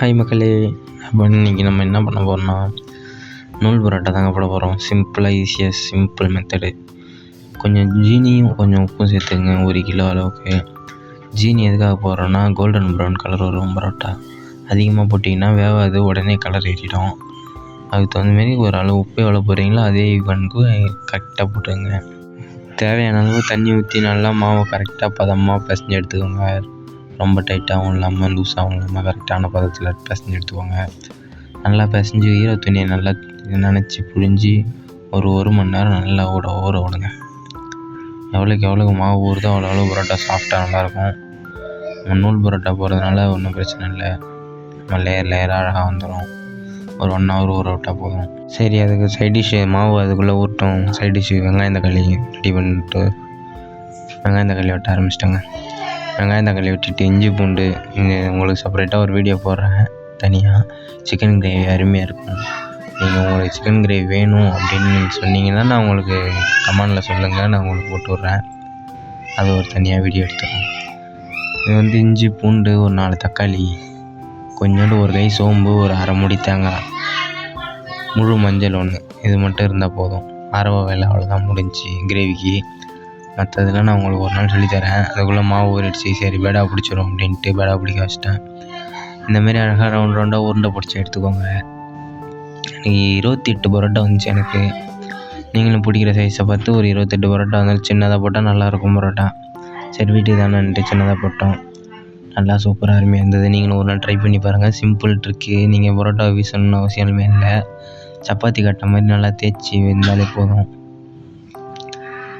Hi மக்களே. அப்போ இன்றைக்கி நம்ம என்ன பண்ண போகிறோம்னா நூல் பரோட்டா தாங்க போட போகிறோம் சிம்பிளாக ஈஸியாக சிம்பிள் மெத்தடு கொஞ்சம் ஜீனியும் கொஞ்சம் உப்பும் சேர்த்துங்க ஒரு கிலோ அளவுக்கு. ஜீனி எதுக்காக போடுறோன்னா கோல்டன் ப்ரௌன் கலர் வரும் பரோட்டா. அதிகமாக போட்டிங்கன்னா வேகாது உடனே கலர் ஏறிடும். அதுக்கு தகுந்த மாரி ஒரு அளவு உப்பு எவ்வளோ போடுறீங்களோ அதே ஈவனுக்கு கரெக்டாக போட்டுக்கோங்க. தேவையான அளவு தண்ணி ஊற்றி நல்லா மாவை கரெக்டாக பதமாக பிசைஞ்சு எடுத்துக்கோங்க. ரொம்ப டைட்டாகவும் இல்லாமல் லூஸாகவும் இல்லாமல் கரெக்டான பதத்தில் பிசைஞ்சு எடுத்துக்கோங்க. நல்லா பிசைஞ்சு ஈர துணியை நல்லா நனைச்சி புழிஞ்சு ஒரு ஒரு மணி நேரம் நல்லா ஊற ஊற விடுங்க. எவ்வளோக்கு எவ்வளோக்கு மாவு ஊறுதோ அவ்வளோ அவ்வளோ பரோட்டா சாஃப்டாக நல்லாயிருக்கும். நூல் பரோட்டா போடுறதுனால ஒன்றும் பிரச்சனை இல்லை. நம்ம லேயர் லேயராக அழகாக வந்துடும் ஒரு ஒன் ஹவர் ஊற விட்டால் போதும். சரி அதுக்கு சைட் டிஷ்ஷு மாவு அதுக்குள்ளே ஊட்டும் சைட் டிஷ்ஷு வெங்காயம் தக்காளி ரெடி பண்ணிட்டு வெங்காயம் தக்காளி வெட்ட ஆரம்பிச்சிட்டேங்க. வெங்காயம் தக்காளி வெட்டிட்டு இஞ்சி பூண்டு இங்கே உங்களுக்கு செப்பரேட்டாக ஒரு வீடியோ போடுறேன் தனியாக சிக்கன் கிரேவி அருமையாக இருக்கும். நீங்கள் உங்களுக்கு சிக்கன் கிரேவி வேணும் அப்படின்னு நீங்கள் சொன்னீங்கன்னா நான் உங்களுக்கு கமெண்டில் சொல்லுங்கள் நான் உங்களுக்கு போட்டு விட்றேன். அது ஒரு தனியாக வீடியோ எடுத்துக்கிறேன் இது வந்து இஞ்சி பூண்டு ஒரு நாலு தக்காளி கொஞ்சோண்டு ஒரு கை சோம்பு ஒரு அரை முடி தேங்காய் முழு மஞ்சள் ஒன்று இது மட்டும் இருந்தால் போதும். அரவை வேலை அவ்வளோதான் முடிஞ்சு கிரேவிக்கு மற்றதெல்லாம் நான் உங்களுக்கு ஒரு நாள் சொல்லித்தரேன். அதுக்குள்ளே மாவு ஊறிடுச்சு. சரி பேடா பிடிச்சிரும் அப்படின்ட்டு பேடா பிடிக்க வச்சிட்டேன். இந்தமாரி அழகாக ரவுண்ட் ரவுண்டாக உருண்டை பிடிச்சி எடுத்துக்கோங்க. எனக்கு இருபத்தி எட்டு பரோட்டா வந்துச்சு எனக்கு. நீங்களும் பிடிக்கிற சைஸை பார்த்து ஒரு இருபத்தெட்டு பரோட்டா வந்தாலும் சின்னதாக போட்டால் நல்லாயிருக்கும் பரோட்டா. சரி வீட்டுக்கு தானேன்ட்டு சின்னதாக போட்டோம். நல்லா சூப்பராக அருமையாக இருந்தது. நீங்களும் ஒரு நாள் ட்ரை பண்ணி பாருங்கள் சிம்பிள் ட்ரிக்கு நீங்கள் பரோட்டா வீசணும்னு அவசியமே இல்லை. சப்பாத்தி கட்ட மாதிரி நல்லா தேய்ச்சி இருந்தாலே போதும்.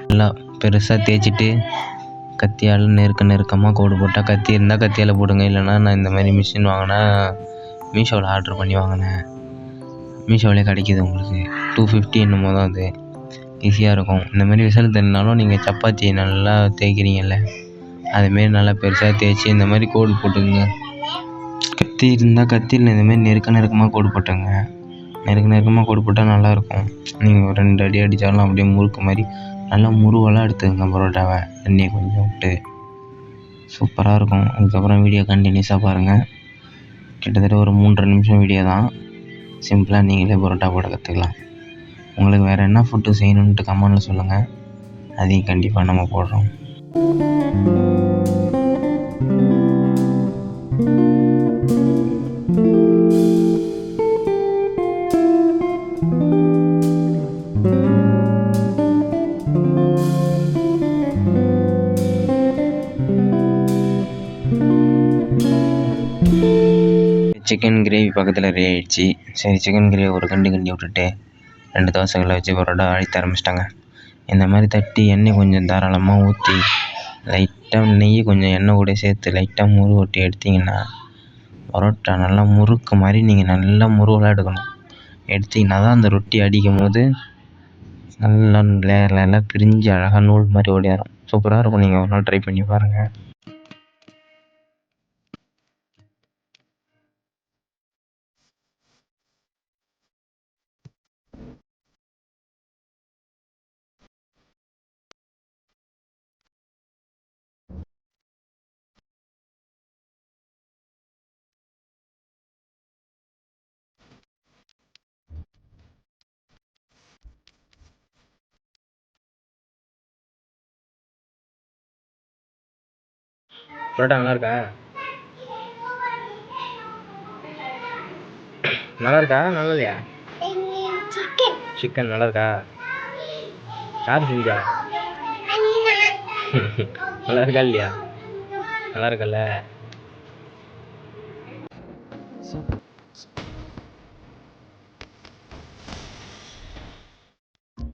நல்லா பெருசாக தேய்ச்சிட்டு கத்தியால் நெருக்க நெருக்கமாக கோடு போட்டால் கத்தி இருந்தால் கத்தியால் போடுங்க. இல்லைன்னா நான் இந்த மாதிரி மிஷின் வாங்கினா மீஷோவில் ஆர்ட்ரு பண்ணி வாங்கினேன். மீஷோவிலே கிடைக்கிது உங்களுக்கு. டூ ஃபிஃப்டி என்னமோ தான் அது. ஈஸியாக இருக்கும். இந்த மாதிரி விசில் தெரினாலும் நீங்கள் சப்பாத்தி நல்லா தேய்க்கிறீங்கல்ல. அதுமாரி நல்லா பெருசாக தேய்ச்சி இந்த மாதிரி கோடு போட்டுக்கோங்க. கத்தி இருந்தால் கத்தியில் இந்த மாதிரி நெருக்க நெருக்கமாக கோடு போட்டுங்க. நெருக்க நெருக்கமாக கோடு போட்டால் நல்லாயிருக்கும். நீங்கள் ரெண்டு அடி அடித்தாலும் அப்படியே முறுக்கு மாதிரி நல்லா முருவலாக எடுத்துக்கங்க பரோட்டாவை. தண்ணியை கொஞ்சம் விட்டு. சூப்பராக இருக்கும். அதுக்கப்புறம் வீடியோ கண்டினியூஸாக பாருங்கள் கிட்டத்தட்ட ஒரு மூன்றரை நிமிஷம் வீடியோ தான். சிம்பிளாக நீங்களே பரோட்டா போட கற்றுக்கலாம் உங்களுக்கு வேறு என்ன ஃபுட்டு செய்யணுன்ட்டு கமெண்டில் சொல்லுங்கள் அதையும் கண்டிப்பாக நம்ம போடுறோம். சிக்கன் கிரேவி பக்கத்தில் ரெடி ஆகிடுச்சி சரி சிக்கன் கிரேவி ஒரு கண்டு கண்டி விட்டுட்டு ரெண்டு தோசைகளை வச்சு பரோட்டா அழித்த ஆரம்பிச்சிட்டாங்க. இந்த மாதிரி தட்டி எண்ணெய் கொஞ்சம் தாராளமாக ஊற்றி லைட்டாக நெய் கொஞ்சம் எண்ணெய் கூட சேர்த்து லைட்டாக முறு ஒட்டி எடுத்திங்கன்னா பரோட்டா நல்லா முறுக்கு மாதிரி நீங்கள் நல்லா முருவலாக எடுக்கணும். எடுத்திங்கன்னா தான் அந்த ரொட்டி அடிக்கும் போது நல்லா லேயர் லேயராக பிரிஞ்சு அழகாக நூல் மாதிரி ஓடியாரும் சூப்பராக இருக்கும். நீங்கள் ஒரு நாள் ட்ரை பண்ணி பாருங்கள் பரோட்டா நல்லா இருக்கா நல்லா இருக்கா நல்லா இல்லையா சிக்கன் நல்லா இருக்கா யார் செஞ்சா? நல்லா இருக்கா இல்லையா? நல்லா இருக்கல்ல